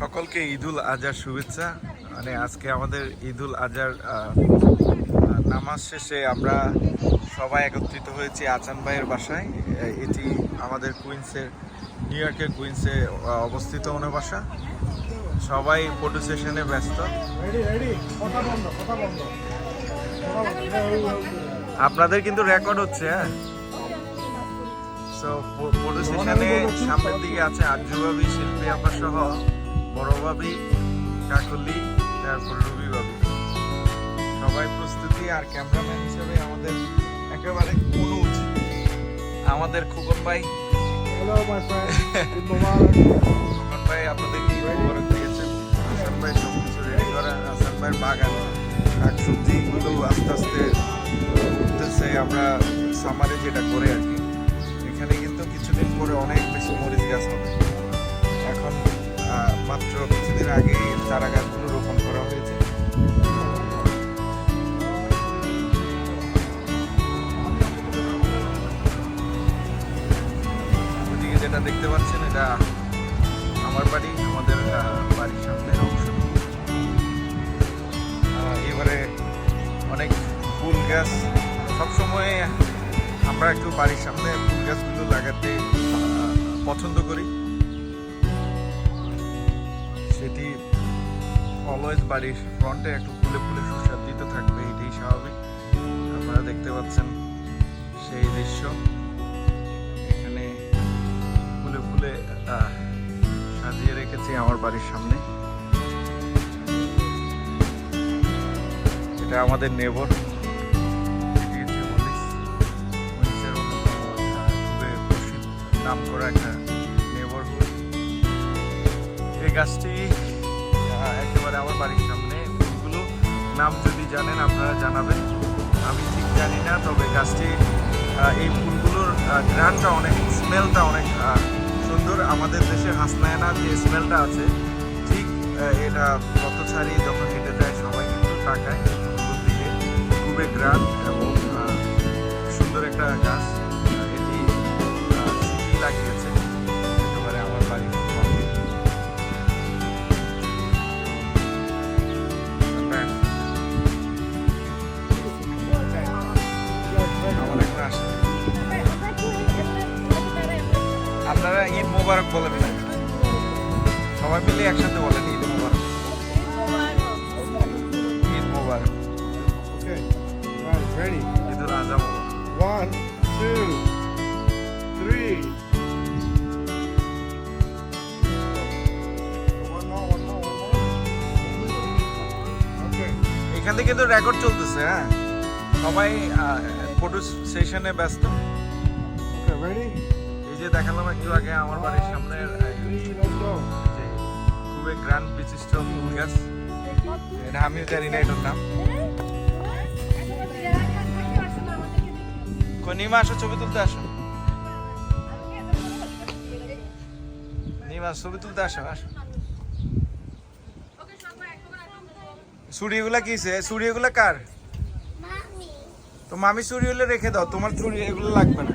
সকলকে ঈদুল আজহার শুভেচ্ছা। মানে আজকে আমাদের ঈদুল আজহার নামাজ শেষে আমরা সবাই একত্রিত হয়েছি আচান ভাইয়ের বাসায়। এটি আমাদের কুইন্সের, নিউ ইয়র্কের কুইন্সে অবস্থিত ওনার বাসা। সবাই ফটো সেশনে ব্যস্ত। আপনাদের কিন্তু রেকর্ড হচ্ছে হ্যাঁ? সামনের দিকে আছে আরজু ভাবি শিল্পী আপা সহ বড় ভাবি কাকলি তারপর রবি ভাবি। সবাই প্রস্তুতি আর ক্যামেরাম্যান হিসেবে আমাদের একেবারে কোনো আমাদের খুকন ভাই। হ্যালো মাই ফ্রেন্ড খুকন ভাই আপনাদের কি মোবারক দিয়েছেন হাসান ভাই সব কিছু রেডি করা। হাসান ভাইয়ের বাগান। শাক সবজিগুলো আস্তে আস্তে উঠতেছে। আমরা সামারে যেটা করে আর কি। এখানে কিন্তু কিছুদিন পরে অনেক বেশি মরিচ গাছ হবে। এখন মাত্র কিছুদিন আগে চারা গাছগুলো রোপণ করা হয়েছে। ওদিকে যেটা দেখতে পাচ্ছেন, এটা আমার বাড়ি, আমাদের বাড়ির সামনের অংশ। এবারে অনেক ফুল গাছ। সবসময় আমরা একটু বাড়ির সামনে ফুল গাছগুলো লাগাতে পছন্দ করি। সেটি অলওয়েজ বাড়ির ফ্রন্টে একটু ফুলে ফুলে সুসজ্জিত থাকবে, এটাই স্বাভাবিক। আপনারা দেখতে পাচ্ছেন সেই দৃশ্য। এখানে ফুলে ফুলে সাজিয়ে রেখেছি আমার বাড়ির সামনে। এটা আমাদের নেবর নাম করা একটা নেবরহুড এই গাছটি আহ, আমার বাড়ির সামনে। ফুলগুলো নাম যদি জানেন আপনারা জানাবেন। আমি ঠিক জানি না তবে গাছটি এই ফুলগুলোর গ্রানটা অনেক স্মেলটা অনেক সুন্দর। আমাদের দেশের হাসনায়না যে স্মেলটা আছে ঠিক এটা কত ছাড়িয়ে যখন হেঁটে যায় সবাই কিন্তু তাকায় ফুলগুলোর দিকে খুবই গ্রান এবং মোবারক বলে না সবাই মিলে একসাথে বলেন ঈদ মোবারক। ঈদ মোবারক। ঈদুল আজহা One. Okay. এখান থেকে কিন্তু রেকর্ড চলতেছে হ্যাঁ? সবাই ফটো সেশনে ব্যস্ত। Okay, ready? যে দেখালাম একটু আগে আমার বাড়ির সামনে খুবই গ্র্যান্ড বিশিষ্ট ফুল গাছ। এটা আমিও জানি না এটার নাম। নিমা আসো ছবি তুলতে আসো। নিমা ছবি তুলতে আসো আসো। চুড়ি এগুলা কিসে চুড়ি এগুলা কার তো মামি চুড়ি হলে রেখে দাও তোমার চুড়ি এগুলো লাগবে না।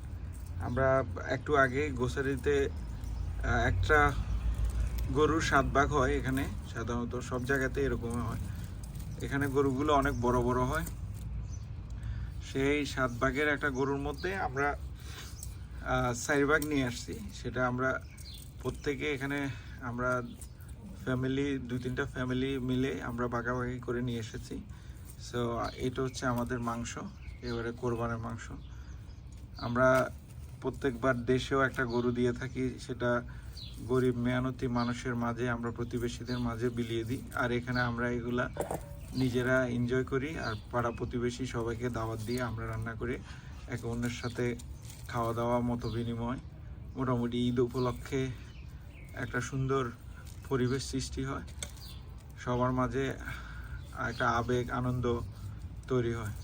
আমরা একটু আগে গোসারিতে একটা গরুর সাত ভাগ হয় এখানে। সাধারণত সব জায়গাতে এরকম হয়। এখানে গরুগুলো অনেক বড় বড় হয়। সেই সাত ভাগের একটা গরুর মধ্যে আমরা চার ভাগ নিয়ে আসছি। সেটা আমরা প্রত্যেকে এখানে আমরা ফ্যামিলি দুই তিনটা ফ্যামিলি মিলে আমরা ভাগাভাগি করে নিয়ে এসেছি। সো এটা হচ্ছে আমাদের মাংস, এবারে কোরবানের মাংস। আমরা প্রত্যেকবার দেশেও একটা গরু দিয়ে থাকি, সেটা গরিব মেয়ানতি মানুষের মাঝে, আমরা প্রতিবেশীদের মাঝে বিলিয়ে দিই। আর এখানে আমরা এগুলা নিজেরা এনজয় করি, আর পাড়া প্রতিবেশী সবাইকে দাওয়াত দিয়ে আমরা রান্না করে। একে অন্যের সাথে খাওয়া দাওয়া, মতো বিনিময়, মোটামুটি ঈদ উপলক্ষে একটা সুন্দর পরিবেশ সৃষ্টি হয়। সবার মাঝে একটা আবেগ, আনন্দ তৈরি হয়।